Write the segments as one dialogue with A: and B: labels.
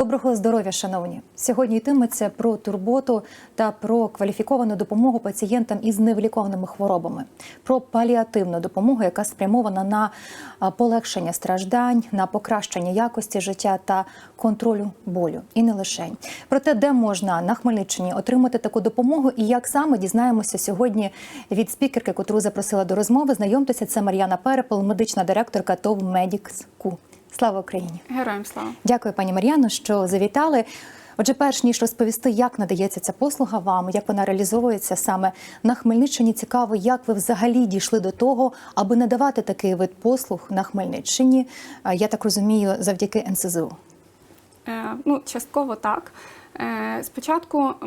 A: Доброго здоров'я, шановні! Сьогодні йтиметься про турботу та про кваліфіковану допомогу пацієнтам із невилікованими хворобами, про паліативну допомогу, яка спрямована на полегшення страждань, на покращення якості життя та контролю болю. І не лише про те, де можна на Хмельниччині отримати таку допомогу, і як саме дізнаємося сьогодні від спікерки, котру запросила до розмови. Знайомтеся, це Мар'яна Перепел, медична директорка ТОВ Медікс.Ку. Слава Україні!
B: Героям слава.
A: Дякую, пані Мар'яно, що завітали. Отже, перш ніж розповісти, як надається ця послуга вам, як вона реалізовується саме на Хмельниччині. Цікаво, як ви взагалі дійшли до того, аби надавати такий вид послуг на Хмельниччині. Е, Я так розумію, завдяки НСЗУ.
B: Е, ну, частково так. Е, Спочатку е,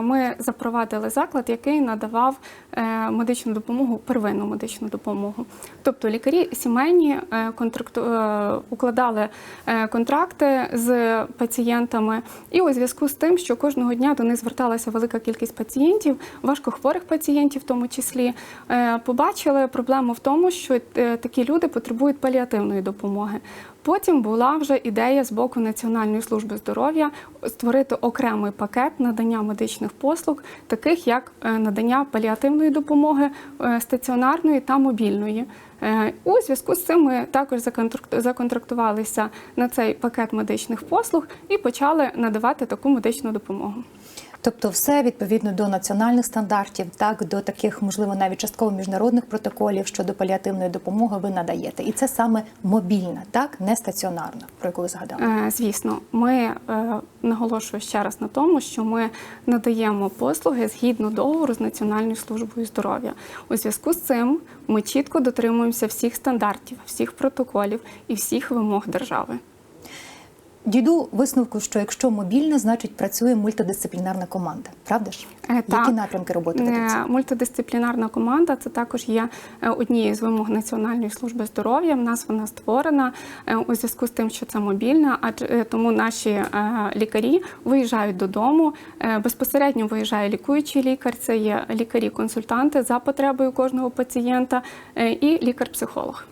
B: ми запровадили заклад, який надавав е, медичну допомогу, первинну медичну допомогу. Тобто лікарі сімейні контракту, укладали контракти з пацієнтами, і у зв'язку з тим, що кожного дня до них зверталася велика кількість пацієнтів, важкохворих пацієнтів, в тому числі, побачили проблему в тому, що такі люди потребують паліативної допомоги. Потім була вже ідея з боку Національної служби здоров'я створити окремий пакет надання медичних послуг, таких як е, надання паліативної допомоги е, стаціонарної та мобільної. Е, У зв'язку з цим ми також законтракт- законтрактувалися на цей пакет медичних послуг і почали надавати таку медичну допомогу.
A: Тобто, все відповідно до національних стандартів, так до таких, можливо, навіть частково міжнародних протоколів щодо паліативної допомоги ви надаєте, і це саме мобільна, так не стаціонарна, про яку ви згадали.
B: Е, Звісно, ми е, наголошую ще раз на тому, що ми надаємо послуги згідно договору з Національною службою здоров'я. У зв'язку з цим ми чітко дотримуємося всіх стандартів, всіх протоколів і всіх вимог держави.
A: Дійду висновку, що якщо мобільна, значить працює мультидисциплінарна команда. Правда ж?
B: Е,
A: Які напрямки роботи ведуться?
B: Мультидисциплінарна команда це також є е, однією з вимог Національної служби здоров'я. В нас вона створена е, у зв'язку з тим, що це мобільна, адже тому наші е, лікарі виїжджають додому. Безпосередньо виїжджає лікуючий лікар. Це є лікарі-консультанти за потребою кожного пацієнта і лікар-психолог.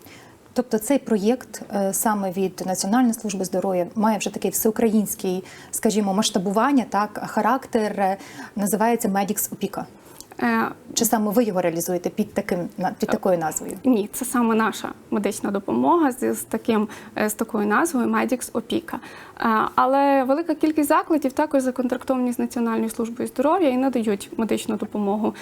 A: Тобто цей проєкт е, саме від Національної служби здоров'я має вже такий всеукраїнський, скажімо, масштабування, так характер е, називається Медікс Опіка.
B: Е,
A: Чи саме ви його реалізуєте під таким під такою назвою?
B: Ні, це саме наша медична допомога з, з таким е, з такою назвою Медікс Опіка. Е, Але велика кількість закладів також законтрактовані з Національною службою здоров'я і надають медичну допомогу.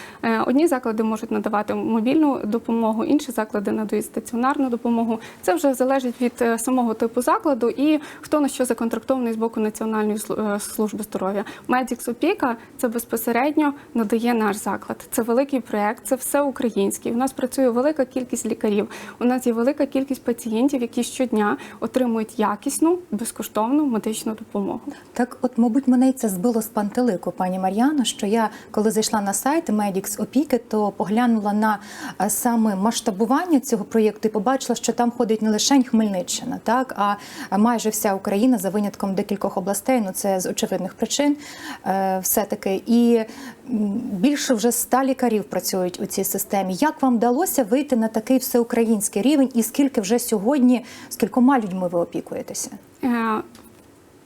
B: Одні заклади можуть надавати мобільну допомогу, інші заклади надають стаціонарну допомогу. Це вже залежить від самого типу закладу і хто на що законтрактований з боку Національної служби здоров'я. Медікс Опіка це безпосередньо надає наш заклад. Це великий проект, це все українське. У нас працює велика кількість лікарів. У нас є велика кількість пацієнтів, які щодня отримують якісну безкоштовну медичну допомогу.
A: Так, от, мабуть, мене це збило з пантелику, пані Мар'яно, що я, коли зайшла на сайт Медікс Опіки, то поглянула на е, саме масштабування цього проєкту і побачила, що там ходить не лише Хмельниччина, так, а майже вся Україна за винятком декількох областей. Ну це з очевидних причин е, все-таки. І м, більше вже ста лікарів працюють у цій системі. Як вам вдалося вийти на такий всеукраїнський рівень, і скільки вже сьогодні, з кількома людьми ви опікуєтеся?
B: Е,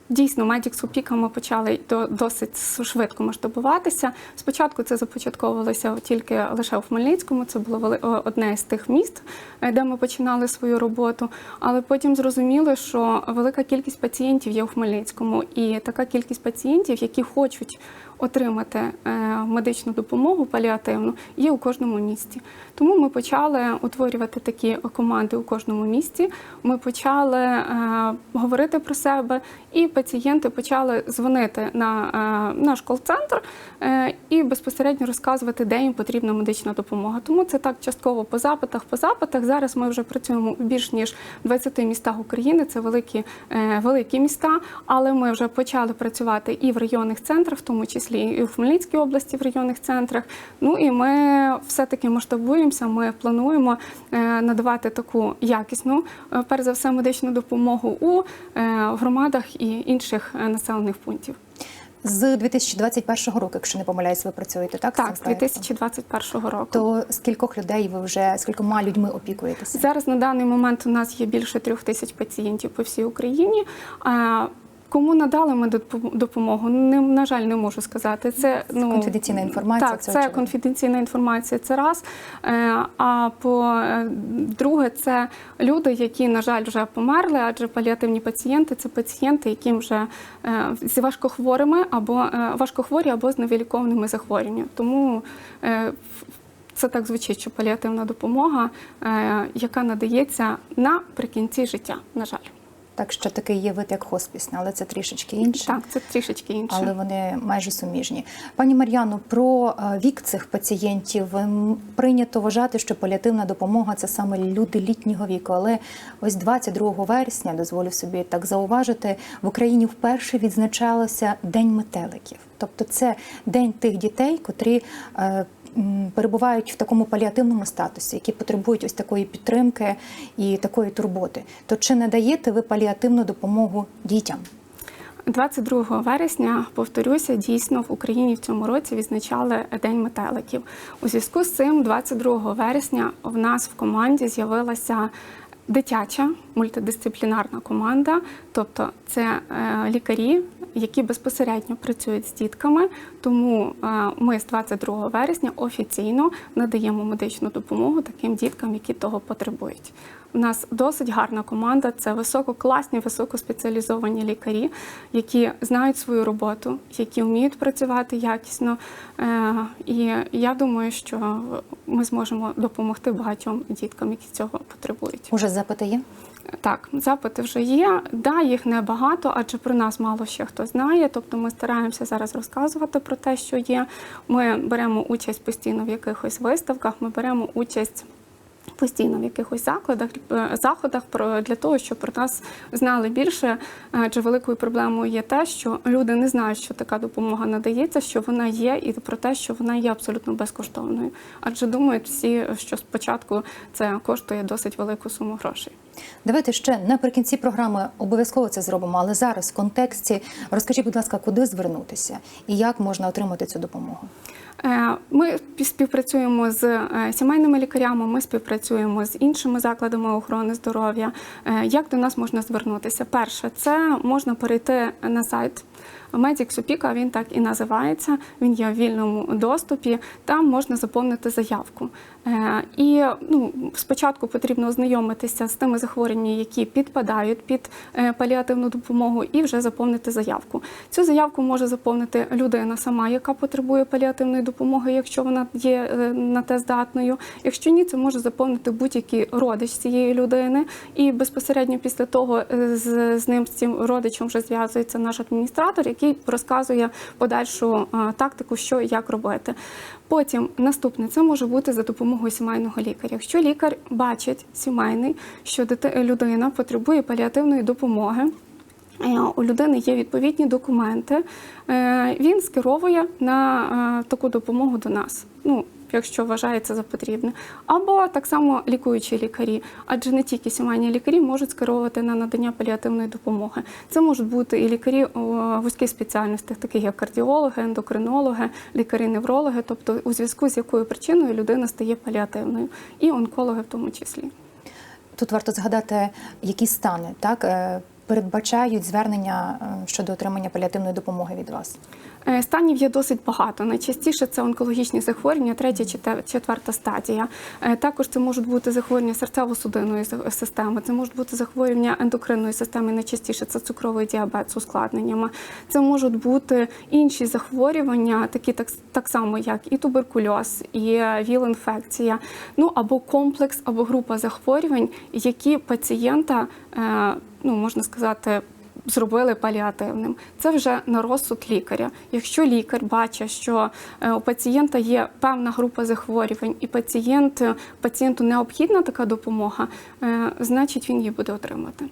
B: Дійсно, Медікс Опіка ми почали до- досить швидко масштабуватися. Спочатку це започатковувалося тільки лише у Хмельницькому. Це було вели- одне з тих міст, е, де ми починали свою роботу. Але потім зрозуміли, що велика кількість пацієнтів є у Хмельницькому, і така кількість пацієнтів, які хочуть отримати е, медичну допомогу паліативну, є у кожному місті. Тому ми почали утворювати такі команди у кожному місті. Ми почали е, говорити про себе, і пацієнти почали дзвонити на е, наш кол-центр і безпосередньо розказувати, де їм потрібна медична допомога. Тому це так частково по запитах. По запитах зараз ми вже працюємо у більш ніж 20 містах України. Це великі, великі міста, але ми вже почали працювати і в районних центрах, в тому числі і в Хмельницькій області, в районних центрах. Ну і ми все-таки масштабуємося. Ми плануємо е, надавати таку якісну, е, перш за все, медичну допомогу у е, громадах і інших населених пунктів.
A: З 2021 року, якщо не помиляюсь, ви працюєте так?
B: Так, з
A: проектом?
B: 2021 року.
A: То скількох людей ви вже скількома людьми опікуєтеся?
B: Зараз на даний момент у нас є більше трьох тисяч пацієнтів по всій Україні. Кому надали ми допомогу? Не, на жаль, не можу сказати. Це ну
A: конфіденційна інформація,
B: Так,
A: це
B: це, конфіденційна інформація. Це раз. Е, А по е, друге, це люди, які на жаль вже померли, адже паліативні пацієнти це пацієнти, яким вже е, з важкохворими або важкохворі або з невиліковними захворюваннями. Тому це так звучить, що паліативна допомога, яка надається наприкінці життя, на жаль.
A: Так що такий є вид як хоспісне, але це трішечки інше.
B: Так, це трішечки інше.
A: Але вони майже суміжні. Пані Мар'яно, про е, вік цих пацієнтів прийнято вважати, що паліативна допомога це саме люди літнього віку. Але ось 22 вересня, дозволю собі так зауважити, в Україні вперше відзначалося День метеликів. Тобто це день тих дітей, котрі е, перебувають в такому паліативному статусі, які потребують ось такої підтримки і такої турботи. То чи надаєте ви паліативну допомогу дітям?
B: 22 вересня, повторюся, дійсно в Україні в цьому році відзначали День метеликів. У зв'язку з цим, 22 вересня, в нас в команді з'явилася дитяча мультидисциплінарна команда, тобто це е, лікарі, які безпосередньо працюють з дітками. Тому е, ми з 22 вересня офіційно надаємо медичну допомогу таким діткам, які того потребують. У нас досить гарна команда. Це висококласні, високоспеціалізовані лікарі, які знають свою роботу, які вміють працювати якісно. Е, І я думаю, що ми зможемо допомогти багатьом діткам, які цього потребують.
A: Уже запити є?
B: Так, запити вже є. Да, їх небагато, адже про нас мало ще хто знає. Тобто ми стараємося зараз розказувати про те, що є. Ми беремо участь постійно в якихось виставках, ми беремо участь. Постійно в якихось закладах, е, заходах про для того, щоб про нас знали більше. Адже великою проблемою є те, що люди не знають, що така допомога надається, що вона є, і про те, що вона є абсолютно безкоштовною. Адже думають всі, що спочатку це коштує досить велику суму грошей.
A: Давайте ще наприкінці програми обов'язково це зробимо, але зараз в контексті розкажіть, будь ласка, куди звернутися і як можна отримати цю допомогу?
B: Е, Ми співпрацюємо з е, сімейними лікарями, ми співпрацюємо з іншими закладами охорони здоров'я. Е, Як до нас можна звернутися? Перше, це можна перейти на сайт. Медік Супіка він так і називається. Він є в вільному доступі. Там можна заповнити заявку. Е, І ну, спочатку потрібно ознайомитися з тими захворюваннями, які підпадають під е, паліативну допомогу, і вже заповнити заявку. Цю заявку може заповнити людина сама, яка потребує паліативної допомоги, якщо вона є е, на те здатною. Якщо ні, це може заповнити будь-який родич цієї людини. І безпосередньо після того з, з ним з цим родичем вже зв'язується наш адміністратор, який розказує подальшу е, тактику, що і як робити. Потім наступне це може бути за допомогою сімейного лікаря. Якщо лікар бачить сімейний, що людина потребує паліативної допомоги. е, У людини є відповідні документи, е, він скеровує на таку допомогу до нас. Ну, якщо вважається за потрібне, або так само лікуючі лікарі, адже не тільки сімейні лікарі можуть скеровувати на надання паліативної допомоги. Це можуть бути і лікарі о, вузьких спеціальностей, таких як кардіологи, ендокринологи, лікарі-неврологи, тобто у зв'язку з якою причиною людина стає паліативною, і онкологи в тому числі.
A: Тут варто згадати, які стани так е, передбачають звернення е, щодо отримання паліативної допомоги від вас.
B: Е, Станів є досить багато. Найчастіше це онкологічні захворювання, третя четверта стадія. Е, Також це можуть бути захворювання серцево-судинної системи, це можуть бути захворювання ендокринної системи. Найчастіше це цукровий діабет з ускладненнями. Це можуть бути інші захворювання, такі так, так само, як і туберкульоз, і ВІЛ-інфекція, ну або комплекс, або група захворювань, які пацієнта, е, ну можна сказати, зробили паліативним. Це вже на розсуд лікаря. Якщо лікар бачить, що е, у пацієнта є певна група захворювань, і пацієнт, пацієнту необхідна така допомога, е, значить він її буде отримати.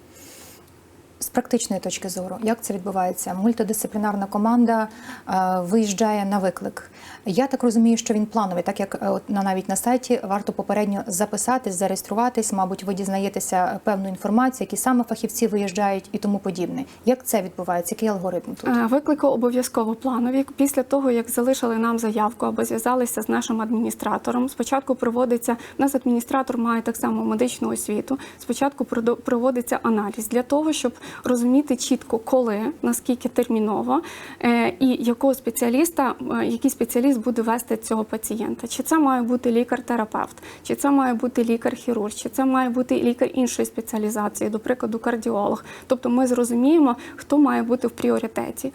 A: З практичної точки зору, як це відбувається? Мультидисциплінарна команда е, виїжджає на виклик. Я так розумію, що він плановий, так як е, навіть на сайті варто попередньо записатись, зареєструватись. Мабуть, ви дізнаєтеся певну інформацію, які саме фахівці виїжджають і тому подібне. Як це відбувається? Який алгоритм тут?
B: Е, Виклики обов'язково планові. Після того, як залишили нам заявку або зв'язалися з нашим адміністратором, спочатку проводиться у нас адміністратор має так само медичну освіту. Спочатку проводиться аналіз для того, щоб розуміти чітко, коли, наскільки терміново, е, і якого спеціаліста, е, який спеціаліст буде вести цього пацієнта. Чи це має бути лікар-терапевт, чи це має бути лікар-хірург, чи це має бути лікар іншої спеціалізації, до прикладу, кардіолог. Тобто ми зрозуміємо, хто має бути в пріоритеті.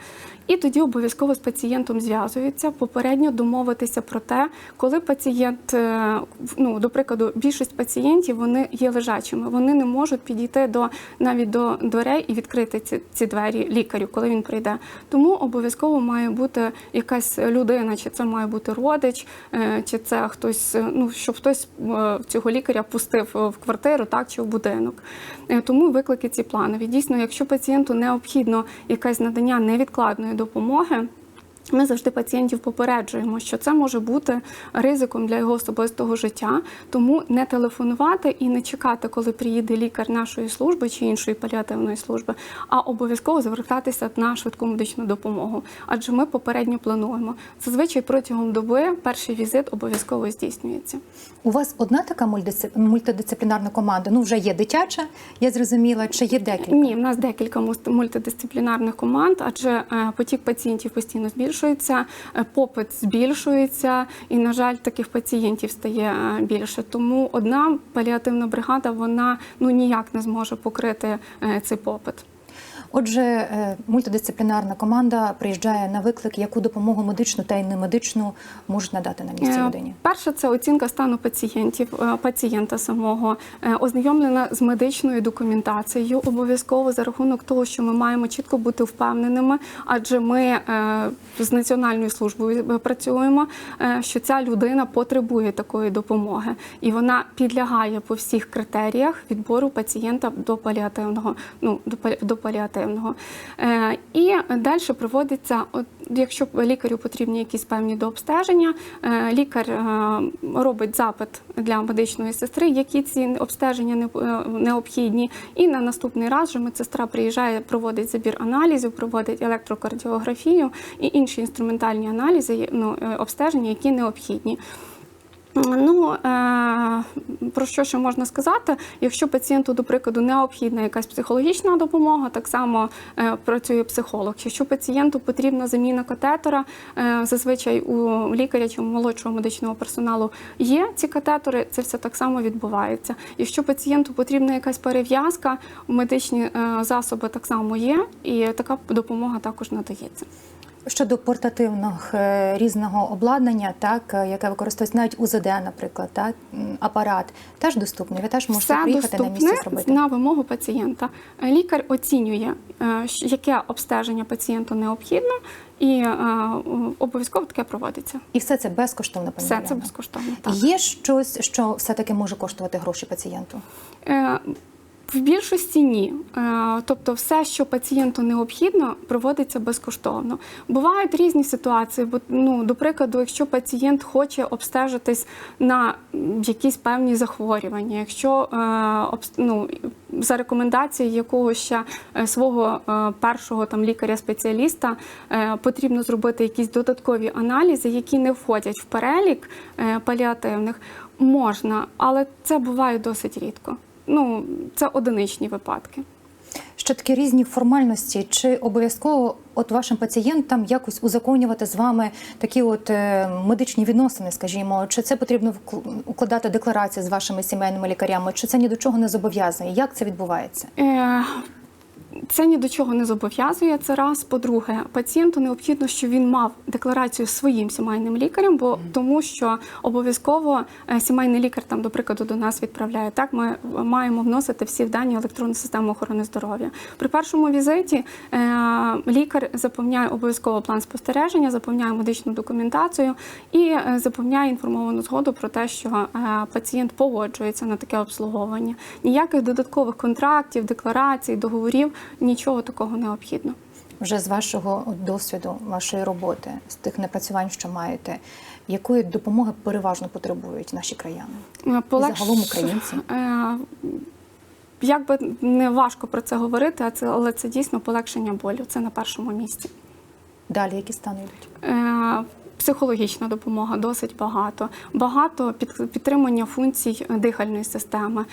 B: І тоді обов'язково з пацієнтом зв'язуються, попередньо домовитися про те, коли пацієнт, е, ну до прикладу, більшість пацієнтів вони є лежачими, вони не можуть підійти до навіть до дверей і відкрити ці, ці двері лікарю, коли він прийде. Тому обов'язково має бути якась людина, чи це має бути родич, е, чи це хтось, е, ну щоб хтось цього лікаря пустив в квартиру, так чи в будинок. Тому виклики ці планові. Дійсно, якщо пацієнту необхідно якесь надання невідкладної допомоги. Ми завжди пацієнтів попереджуємо, що це може бути ризиком для його особистого життя, тому не телефонувати і не чекати, коли приїде лікар нашої служби чи іншої паліативної служби, а обов'язково звертатися на швидку медичну допомогу. Адже ми попередньо плануємо. Зазвичай протягом доби перший візит обов'язково здійснюється.
A: У вас одна така мультидисцип- мультидисциплінарна команда? Ну вже є дитяча, я зрозуміла, чи є декілька?
B: Ні, в нас декілька мультидисциплінарних команд, адже е, потік пацієнтів постійно збільшується, е, попит збільшується, і, на жаль, таких пацієнтів стає е, більше. Тому одна паліативна бригада вона ну ніяк не зможе покрити е, цей попит.
A: Отже, е, мультидисциплінарна команда приїжджає на виклик, яку допомогу медичну та й немедичну можуть надати на місці
B: Е,
A: людині.
B: Перше, це оцінка стану пацієнтів, е, пацієнта самого, ознайомлена з медичною документацією. Обов'язково за рахунок того, що ми маємо чітко бути впевненими, адже ми з національною службою працюємо, що ця людина потребує такої допомоги, і вона підлягає по всіх критеріях відбору пацієнта до паліативного. Ну до паліативного. Е, І далі проводиться, от, якщо лікарю потрібні якісь певні дообстеження, е, лікар е, робить запит для медичної сестри, які ці обстеження необхідні. І на наступний раз вже медсестра приїжджає, проводить забір аналізів, проводить електрокардіографію і інші інструментальні аналізи, ну, обстеження, які необхідні. Ну е, про що ще можна сказати? Якщо пацієнту, до прикладу, необхідна якась психологічна допомога, так само е, працює психолог. Якщо пацієнту потрібна заміна катетера, е, зазвичай у лікаря чи у молодшого медичного персоналу є ці катетери, це все так само відбувається. Якщо пацієнту потрібна якась перев'язка, медичні засоби так само є, і така допомога також надається.
A: Щодо портативного е, різного обладнання, так е, яке використовується навіть УЗД, наприклад, так, апарат, теж доступний. Ви теж можете
B: Все
A: приїхати на місце зробити.
B: на вимогу пацієнта. Лікар оцінює, е, яке обстеження пацієнту необхідно, і е, обов'язково таке проводиться.
A: І все це безкоштовно
B: Все це безкоштовно. Так.
A: Є щось, що все-таки може коштувати гроші пацієнту?
B: Е, В більшості ні. Е, Тобто, все, що пацієнту необхідно, проводиться безкоштовно. Бувають різні ситуації. Бо, ну, до прикладу, якщо пацієнт хоче обстежитись на якісь певні захворювання, якщо е, ну, за рекомендацією якогось ще е, свого першого там лікаря-спеціаліста потрібно зробити якісь додаткові аналізи, які не входять в перелік паліативних, можна, але це буває досить рідко. Ну, це одиничні випадки.
A: Що такі різні формальності? Чи обов'язково от вашим пацієнтам якось узаконювати з вами такі от е, медичні відносини, скажімо, чи це потрібно укладати декларацію з вашими сімейними лікарями, чи це ні до чого не зобов'язує? Як це відбувається?
B: Е, Це ні до чого не зобов'язує. Це раз. По-друге, пацієнту необхідно, щоб він мав декларацію своїм сімейним лікарем, бо тому що обов'язково е, сімейний лікар там, до прикладу, до нас відправляє. Так, ми маємо вносити всі в дані електронну систему охорони здоров'я. При першому візиті е, лікар заповняє обов'язково план спостереження, заповняє медичну документацію і е, заповняє інформовану згоду про те, що пацієнт погоджується на таке обслуговування. Ніяких додаткових контрактів, декларацій, договорів нічого такого необхідно.
A: Вже з вашого досвіду, вашої роботи, з тих напрацювань, що маєте, якої допомоги переважно потребують наші краяни?
B: Е, Полегш-
A: загалом українці.
B: Е, Як би не важко про це говорити, але це дійсно полегшення болю. Це на першому місці.
A: Далі які стани йдуть?
B: Е, Психологічна допомога досить багато, багато під, підтримання функцій дихальної системи.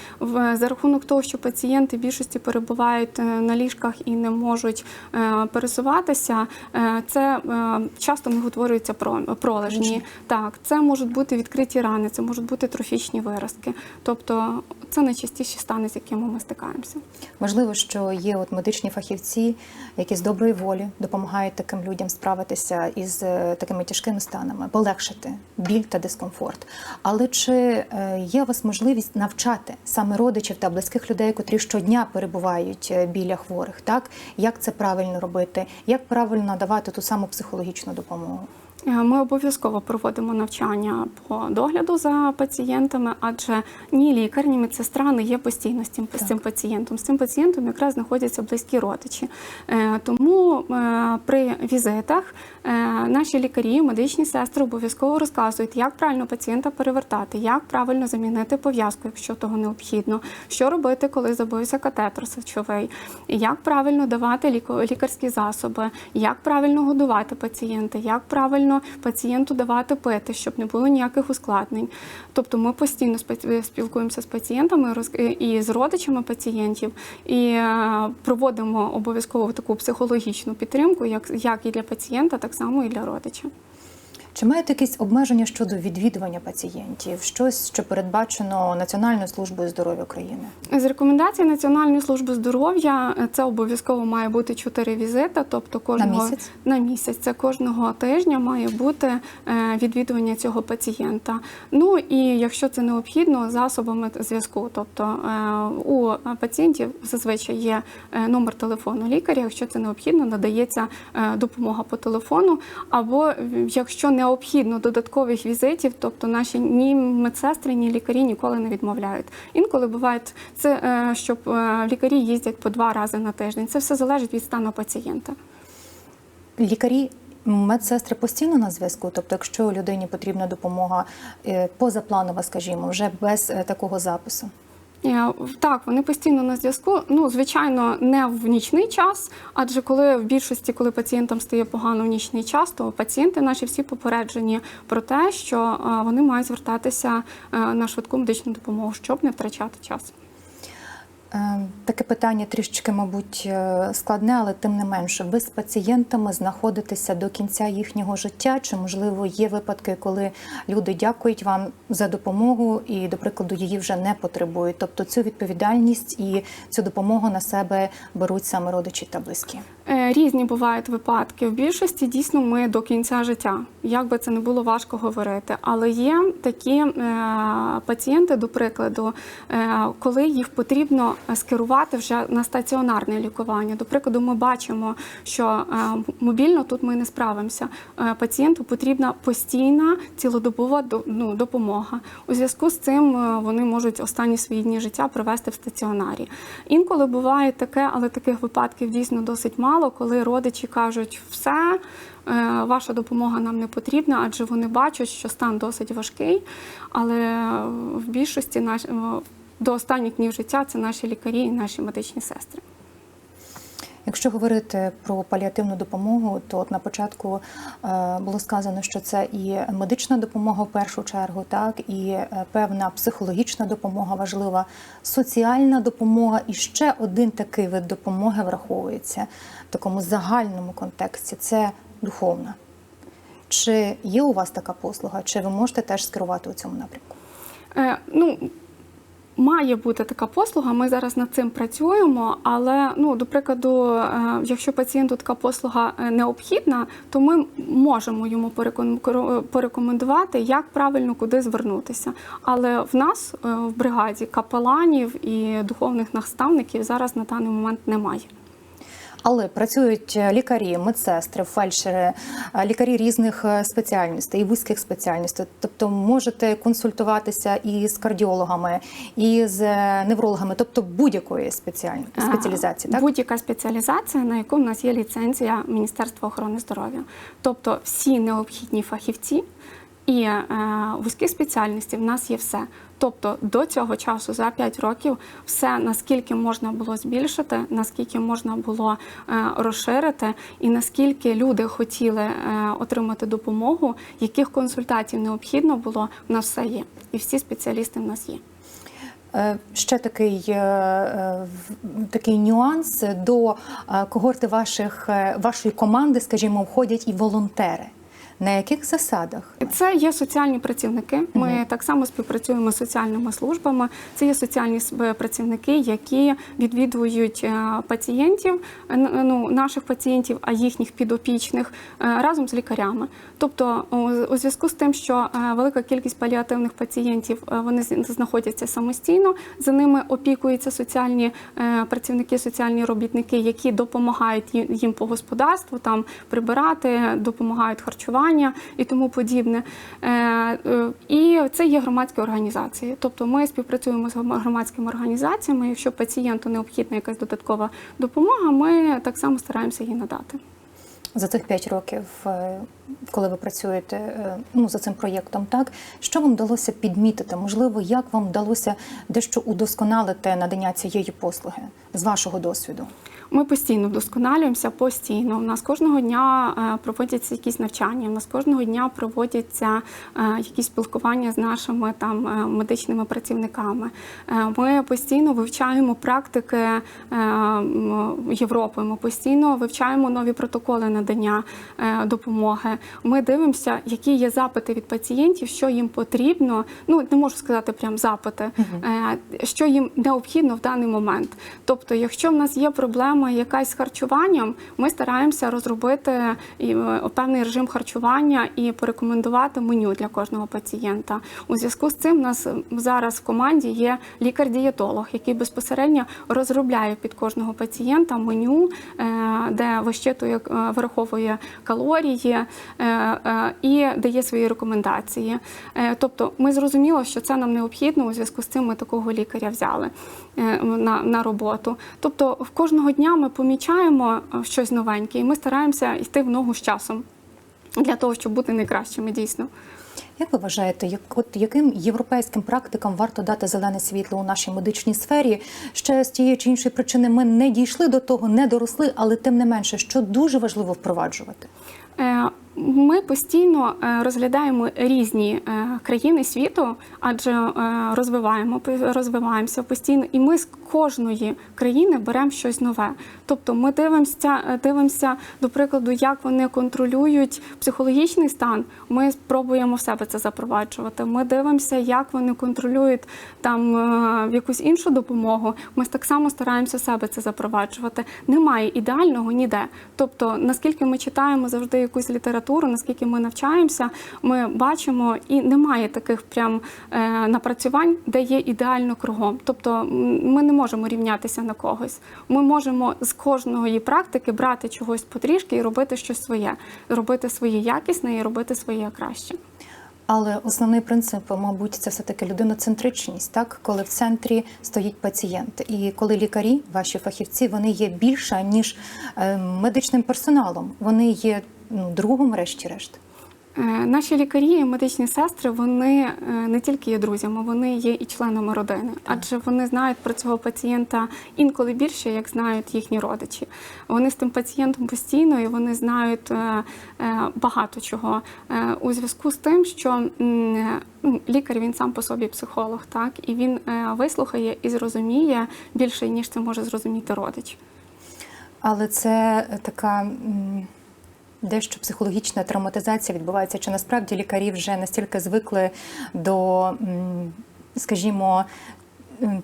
B: За рахунок того, що пацієнти в більшості перебувають е, на ліжках і не можуть е, пересуватися, е, це е, часто не утворюються про- пролежні. Так, це можуть бути відкриті рани, це можуть бути трофічні виразки. Тобто це найчастіші стани, з якими ми стикаємося.
A: Можливо, що є от медичні фахівці, які з доброї волі допомагають таким людям справитися із е, такими тяжкими станами, полегшити біль та дискомфорт. Але чи е, є у вас можливість навчати саме родичів та близьких людей, котрі щодня перебувають е, біля хворих, так як це правильно робити, як правильно надавати ту саму психологічну допомогу?
B: Е, Ми обов'язково проводимо навчання по догляду за пацієнтами, адже ні лікар, ні медсестра не є постійно з цим, з цим пацієнтом. З цим пацієнтом якраз знаходяться близькі родичі. Тому при візитах наші лікарі, медичні сестри обов'язково розказують, як правильно пацієнта перевертати, як правильно замінити пов'язку, якщо того необхідно, що робити, коли забився катетер сечовий, як правильно давати лікарські засоби, як правильно годувати пацієнта, як правильно пацієнту давати пити, щоб не було ніяких ускладнень. Тобто ми постійно спілкуємося з пацієнтами роз- і з родичами пацієнтів, і е, проводимо обов'язково таку психологічну підтримку, як і для пацієнта, так само і для родича.
A: Чи маєте якісь обмеження щодо відвідування пацієнтів? Щось, що передбачено Національною службою здоров'я України?
B: З рекомендацій Національної служби здоров'я е, це обов'язково має бути чотири візити, тобто кожного
A: місяць?
B: на місяць. Це кожного тижня має бути е, відвідування цього пацієнта. Ну і якщо це необхідно, засобами зв'язку. Тобто е, у пацієнтів зазвичай є номер телефону лікаря. Якщо це необхідно, надається допомога по телефону. Або якщо необхідно додаткових візитів, тобто наші ні медсестри, ні лікарі ніколи не відмовляють. Інколи буває це, е, щоб е, лікарі їздять по два рази на тиждень. Це все залежить від стану пацієнта.
A: Лікарі, медсестри постійно на зв'язку. Тобто, якщо людині потрібна допомога е, позапланова, скажімо, вже без такого запису.
B: Е, Так, вони постійно на зв'язку. Ну, звичайно, не в нічний час, адже коли в більшості, коли пацієнтам стає погано в нічний час, то пацієнти наші всі попереджені про те, що е, вони мають звертатися е, на швидку медичну допомогу, щоб не втрачати час.
A: Е, Таке питання трішечки, мабуть, е, складне, але тим не менше, ви з пацієнтами знаходитеся до кінця їхнього життя. Чи можливо є випадки, коли люди дякують вам за допомогу і, до прикладу, її вже не потребують? Тобто цю відповідальність і цю допомогу на себе беруть саме родичі та близькі.
B: Е, Різні бувають випадки. В більшості дійсно ми до кінця життя. Як би це не було важко говорити, але є такі пацієнти, до прикладу, коли їх потрібно скерувати вже на стаціонарне лікування. До прикладу, ми бачимо, що е, мобільно тут ми не справимося. Е, Пацієнту потрібна постійна цілодобова до- ну, допомога. У зв'язку з цим е, вони можуть останні свої дні життя провести в стаціонарі. Інколи буває таке, але таких випадків дійсно досить мало, коли родичі кажуть, все. е, Ваша допомога нам не потрібна, адже вони бачать, що стан досить важкий. Але е, в більшості е, до останніх днів життя це наші лікарі і наші медичні сестри.
A: Якщо говорити про паліативну допомогу, то от на початку е, було сказано, що це і медична допомога в першу чергу, так і е, певна психологічна допомога важлива, соціальна допомога, і ще один такий вид допомоги враховується в такому загальному контексті це духовна. Чи є у вас така послуга, чи ви можете теж скерувати у цьому напрямку?
B: Е, ну, Має бути така послуга, ми зараз над цим працюємо. Але ну, до прикладу, е, якщо пацієнту така послуга е, необхідна, то ми можемо йому пореком- порекомендувати, як правильно куди звернутися. Але в нас е, в бригаді капеланів і духовних наставників зараз на даний момент немає.
A: Але працюють е, лікарі, медсестри, фельдшери, е, лікарі різних е, спеціальностей і вузьких спеціальностей. Тобто можете консультуватися і з кардіологами, і з неврологами, тобто будь-якої спеціаль-
B: Е,
A: спеціалізації. Так?
B: Будь-яка спеціалізація, на яку в нас є ліцензія Міністерства охорони здоров'я. Тобто всі необхідні фахівці і е, вузькі спеціальності в нас є все. Тобто до цього часу за 5 років все наскільки можна було збільшити, наскільки можна було е, розширити, і наскільки люди хотіли е, отримати допомогу, яких консультацій необхідно було, в нас все є, і всі спеціалісти в нас є.
A: Е, Ще такий, е, е, такий нюанс до когорти ваших, вашої команди, скажімо, входять і волонтери. На яких засадах?
B: Це є соціальні працівники. Ми так само співпрацюємо з соціальними службами. Це є соціальні працівники, які відвідують е, пацієнтів, е, ну наших пацієнтів, а їхніх підопічних е, разом з лікарями. Тобто, у- зв'язку з тим, що е, велика кількість паліативних пацієнтів е, вони знаходяться самостійно, за ними опікуються соціальні е, працівники, соціальні робітники, які допомагають їм по господарству, там прибирати, допомагають харчування і тому подібне. Е, е, І це є громадські організації. Тобто ми співпрацюємо з громадськими організаціями. Якщо пацієнту необхідна якась додаткова допомога, ми так само стараємося її надати.
A: За цих 5 років, е, коли ви працюєте ну, за цим проєктом, так що вам вдалося підмітити? Можливо, як вам вдалося дещо удосконалити надання цієї послуги з вашого досвіду?
B: Ми постійно вдосконалюємося, постійно. У нас кожного дня е, проводяться якісь навчання. У нас кожного дня проводяться е, якісь спілкування з нашими там е, медичними працівниками. Ми постійно вивчаємо практики Європи. Ми постійно вивчаємо нові протоколи надання допомоги. Ми дивимося, які є запити від пацієнтів, що їм потрібно. Ну не можу сказати прям запити, що їм необхідно в даний момент. Тобто, якщо в нас є проблема якась з харчуванням, ми стараємося розробити е, певний режим харчування і порекомендувати меню для кожного пацієнта. У зв'язку з цим у нас зараз в команді є лікар-дієтолог, який безпосередньо розробляє під кожного пацієнта меню, е, де вищитує, е, вираховує калорії е, е, і дає свої рекомендації. Е, Тобто, ми зрозуміло, що це нам необхідно. У зв'язку з цим ми такого лікаря взяли е, на, на роботу. Тобто, в кожного дня ми помічаємо е, щось новеньке, і ми стараємося йти в ногу з часом для того, щоб бути найкращими дійсно.
A: Як ви вважаєте, як от яким європейським практикам варто дати зелене світло у нашій медичній сфері? Ще з тієї чи іншої причини ми не дійшли до того, не доросли, але тим не менше, що дуже важливо впроваджувати.
B: Е, Ми постійно е, розглядаємо різні е, країни світу, адже е, розвиваємо розвиваємося постійно, і ми з кожної країни беремо щось нове. Тобто, ми дивимося, дивимося, до прикладу, як вони контролюють психологічний стан. Ми спробуємо в себе це запроваджувати. Ми дивимося, як вони контролюють там якусь іншу допомогу. Ми так само стараємося себе це запроваджувати. Немає ідеального ніде. Тобто, наскільки ми читаємо завжди якусь літературу, наскільки ми навчаємося, ми бачимо, і немає таких прям е, напрацювань, де є ідеально кругом. Тобто, ми не можемо рівнятися на когось. Ми можемо з кожної практики брати чогось потрішки і робити щось своє, робити своє якісне і робити своє краще.
A: Але основний принцип, мабуть, це все таки людиноцентричність, так коли в центрі стоїть пацієнт, і коли лікарі, ваші фахівці, вони є більше ніж е, медичним персоналом, вони є ну, другом, врешті-решт.
B: Е, Наші лікарі і медичні сестри вони е, не тільки є друзями, вони є і членами родини, адже вони знають про цього пацієнта інколи більше, як знають їхні родичі. Вони з тим пацієнтом постійно і вони знають е, багато чого у зв'язку з тим, що ну, лікар він сам по собі психолог, так і він вислухає і зрозуміє більше ніж це може зрозуміти родич.
A: Але це така дещо психологічна травматизація відбувається. Чи насправді лікарі вже настільки звикли до, скажімо,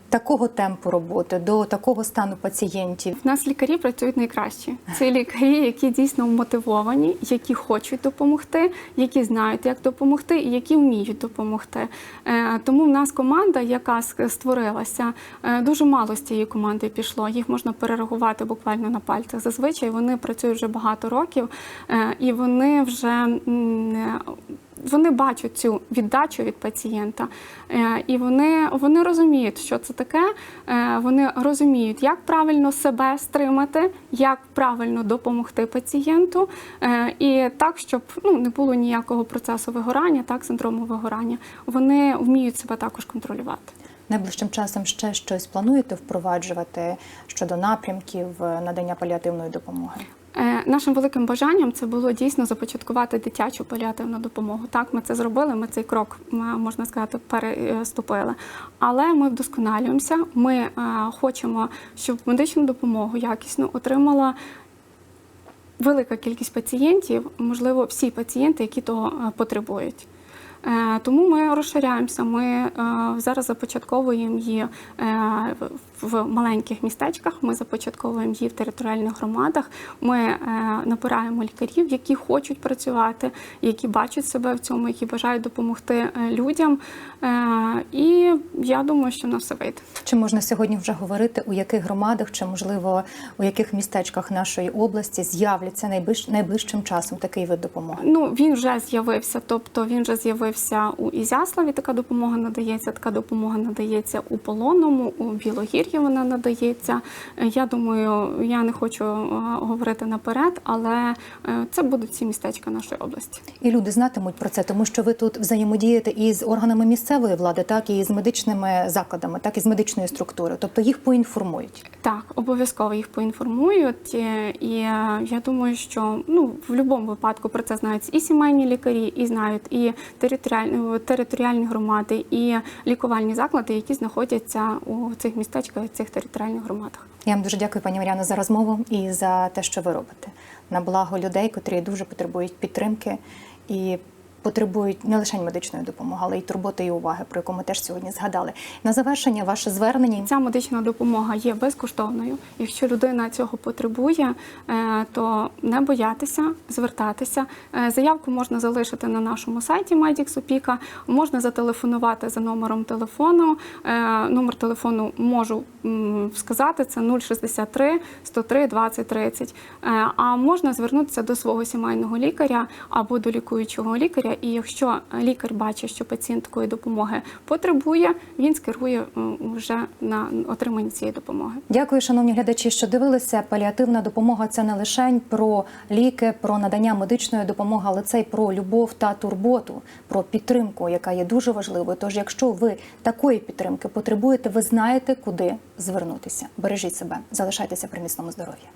A: такого темпу роботи, до такого стану пацієнтів?
B: В нас лікарі працюють найкраще. Це лікарі, які дійсно мотивовані, які хочуть допомогти, які знають, як допомогти, і які вміють допомогти. Е, Тому в нас команда, яка створилася, е, дуже мало з цієї команди пішло. Їх можна перерахувати буквально на пальцях. Зазвичай вони працюють вже багато років, е, і вони вже е, вони бачать цю віддачу від пацієнта, е, і вони, вони розуміють, що це таке. е, Вони розуміють, як правильно себе стримати, як правильно допомогти пацієнту, е, і так, щоб ну, не було ніякого процесу вигорання, так, синдрому вигорання. Вони вміють себе також контролювати.
A: Найближчим часом ще щось плануєте впроваджувати щодо напрямків надання паліативної допомоги?
B: Е, Нашим великим бажанням це було дійсно започаткувати дитячу паліативну допомогу. Так, ми це зробили. Ми цей крок можна сказати переступили. Але ми вдосконалюємося. Ми е, хочемо, щоб медичну допомогу якісно отримала. Велика кількість пацієнтів, можливо, всі пацієнти, які того е, потребують. Тому ми розширяємося. Ми зараз започатковуємо її е, в- маленьких містечках. Ми започатковуємо її в територіальних громадах. Ми е, набираємо лікарів, які хочуть працювати, які бачать себе в цьому, які бажають допомогти е, людям. Е, І я думаю, що на все вийде.
A: Чи можна сьогодні вже говорити, у яких громадах, чи можливо у яких містечках нашої області з'являться найближ... найближчим часом такий вид допомоги?
B: Ну він вже з'явився, тобто він вже з'явився у Ізяславі. Така допомога надається. Така допомога надається у Полонному, у Білогір'ї вона надається. Е, Я думаю, я не хочу е, говорити наперед, але е, це будуть всі містечка нашої області.
A: І люди знатимуть про це, тому що ви тут взаємодієте із органами місцевої влади, так і з медичними закладами, так і з медичною структурою, тобто їх поінформують.
B: Так, обов'язково їх поінформують, і я думаю, що ну в будь-якому випадку про це знають і сімейні лікарі, і знають і територіальні, територіальні громади, і лікувальні заклади, які знаходяться у цих містечках, цих територіальних громадах.
A: Я вам дуже дякую, пані Мар'яно, за розмову і за те, що ви робите на благо людей, котрі дуже потребують підтримки і потребують не лише медичної допомоги, але й турботи і уваги, про яку ми теж сьогодні згадали. На завершення ваше звернення.
B: Ця медична допомога є безкоштовною. Якщо людина цього потребує, е, то не боятися, звертатися. Е, Заявку можна залишити на нашому сайті Medix Опіка, можна зателефонувати за номером телефону. Е, Номер телефону можу сказати, це 063 103 20 30. Е, А можна звернутися до свого сімейного лікаря або до лікуючого лікаря. І якщо лікар бачить, що пацієнт такої допомоги потребує, він скерує вже на отримання цієї допомоги.
A: Дякую, шановні глядачі, що дивилися. Паліативна допомога це не лише про ліки, про надання медичної допомоги, але це й про любов та турботу, про підтримку, яка є дуже важливою. Тож, якщо ви такої підтримки потребуєте, ви знаєте, куди звернутися. Бережіть себе, залишайтеся при міцному здоров'ї.